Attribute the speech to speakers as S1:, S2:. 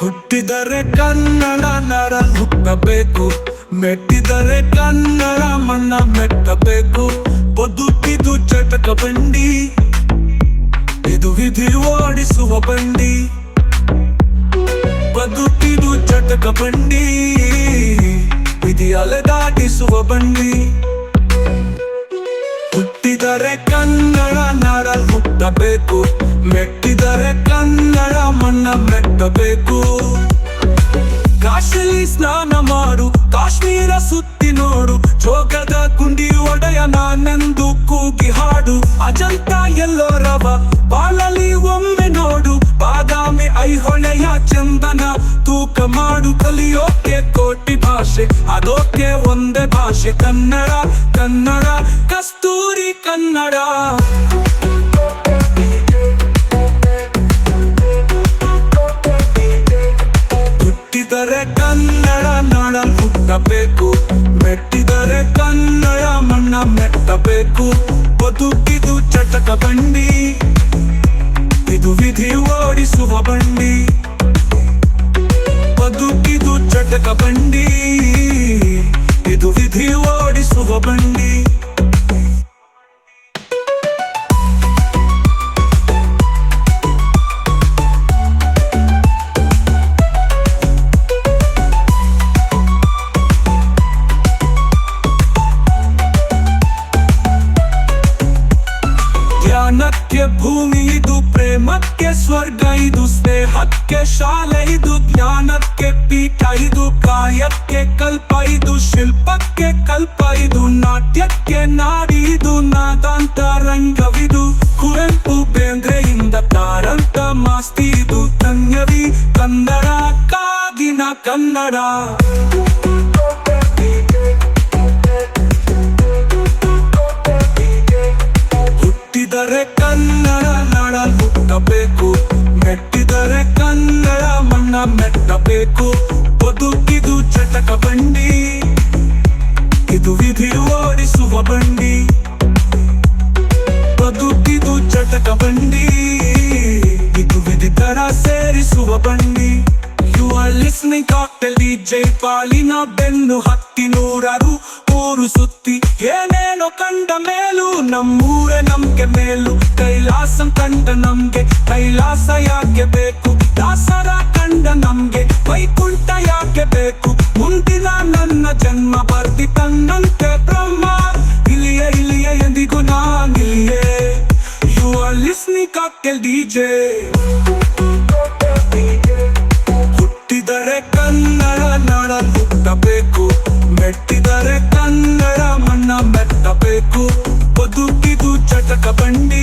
S1: ಹುಟ್ಟಿದರೆ ಕನ್ನಡ ನರ ಹುಟ್ಟಬೇಕು. ಮೆಟ್ಟಿದರೆ ಕನ್ನಡ ಮಣ್ಣ ಮೆಟ್ಟಬೇಕು. ಬದುಕಿದು ಚಟಕ ಬಂಡಿ. ಇದು ವಿಧಿ ಓಡಿಸುವ ಬಂಡಿ. ಬದುಕಿದು ಚಟಕ ಬಂಡಿ. ವಿಧಿ ಅಲೆದಾಟಿಸುವ ಬಂಡಿ. ಹುಟ್ಟಬೇಕು ಮೆಟ್ಟಿದರೆ ಕನ್ನಡ ಮಣ್ಣ ಮೆಟ್ಟಬೇಕು. ಕಾಶಲಿ ಸ್ನಾನ ಮಾಡು, ಕಾಶ್ಮೀರ ಸುತ್ತಿ ನೋಡು. ಜೋಗದ ಗುಂಡಿ ಒಡೆಯ ನಾನೆಂದು ಕೂಗಿ ಹಾಡು. ಅಜಂತ ಎಲ್ಲೋರವ ಬಾಳಲಿ ಒಮ್ಮೆ ನೋಡು. ಬಾದಾಮಿ ಐಹೊಳೆಯ ಚಂದನ ತೂಕ ಮಾಡು. ಕಲಿಯೋಕೆ ಕೋಟಿ ಭಾಷೆ, ಅದೋಕೆ ಒಂದೇ ಭಾಷೆ. ಕನ್ನಡ ಕನ್ನಡ, ಕಸ್ತೂರಿ ಕನ್ನಡ. ಹುಟ್ಟಬೇಕು ಮೆಟ್ಟಿದರೆ ಕನ್ನಡ ಮಣ್ಣ ಮೆಟ್ಟಬೇಕು ಬದುಕಿದು ಚಟಕ ಬಂಡಿ. ಇದು ವಿಧಿ ಓಡಿಸುವ ಬಂಡಿ. ಬದುಕಿದು ಚಟಕ ಬಂಡಿ. ಇದು ವಿಧಿ ಓಡಿಸುವ ಬಂಡಿ. ಜ್ಞಾನಕ್ಕೆ ಭೂಮಿ, ಇದು ಪ್ರೇಮಕ್ಕೆ ಸ್ವರ್ಗ, ಇದು ಸ್ನೇಹಕ್ಕೆ ಶಾಲೆ, ಇದು ಜ್ಞಾನಕ್ಕೆ ಪೀಠ, ಇದು ಕಾಯಕ್ಕೆ ಕಲ್ಪ, ಇದು ಶಿಲ್ಪಕ್ಕೆ ಕಲ್ಪ, ಇದು ನಾಟ್ಯಕ್ಕೆ ನಾಡಿ, ಇದು ನಾದಾಂತ ರಂಗವಿದು ಕುವೆಂಪು ಬೇಂದ್ರೆಯಿಂದ ತಾರಂತ ಮಾಸ್ತಿ, ಇದು ತಂಗವಿ ಕನ್ನಡ ಕಾಗಿನ ಕನ್ನಡ. ಹುಟ್ಟಿದರೆ ಕನ್ನಡ ನಾಡ ಹುಟ್ಟಬೇಕು ಮೆಟ್ಟಿದರೆ ಕನ್ನಡ ಮಣ್ಣ ಮೆಟ್ಟಬೇಕು. ಬದುಕಿದು ಚಟಕ ಬಂಡಿ. ಇದು ವಿಧಿ ಓಡಿಸುವ ಬಂಡಿ. ಬದುಕಿದು ಚಟಕ ಬಂಡಿ. ಇದು ವಿಧಿ ತರ ಸೇರಿಸುವ ಬಂಡಿ. You are listening cocktail DJ ಪಾಲಿನ ಬೆನ್ನು ಹತ್ತಿ ನೂರಾರು ಊರು ಸುತ್ತಿ. ಏನೇನೋ ಕಂಡ ಮೇಲೂ ನಮ್ಮೂರೇ ನಮ್ಗೆ ಮೇಲು. ಕೈಲಾಸ ಕಂಡ ನಮ್ಗೆ ಕೈಲಾಸ ಯಾಕೆ ಬೇಕು? ದಾಸರ ಕಂಡ ನಮ್ಗೆ ವೈಕುಂಠ ಯಾಕೆ ಬೇಕು? ಮುಂದಿನ ನನ್ನ ಜನ್ಮ ಬರ್ದಿ ತನ್ನಂತೆ ಬ್ರಹ್ಮ. ಇಲ್ಲಿಯ ಇಲ್ಲಿಯ ಎಂದಿಗೂ ನಾನಿಲ್ಲಿಯೇ. You are listening cocktail DJ Kannada ನಾಡ ಹುಟ್ಟಬೇಕು ಮೆಟ್ಟಿದರೆ ಕನ್ನಡ ಮಣ್ಣ ಮೆತ್ತಬೇಕು. ಬದುಕಿದು ಚಟಕ ಬಂಡಿ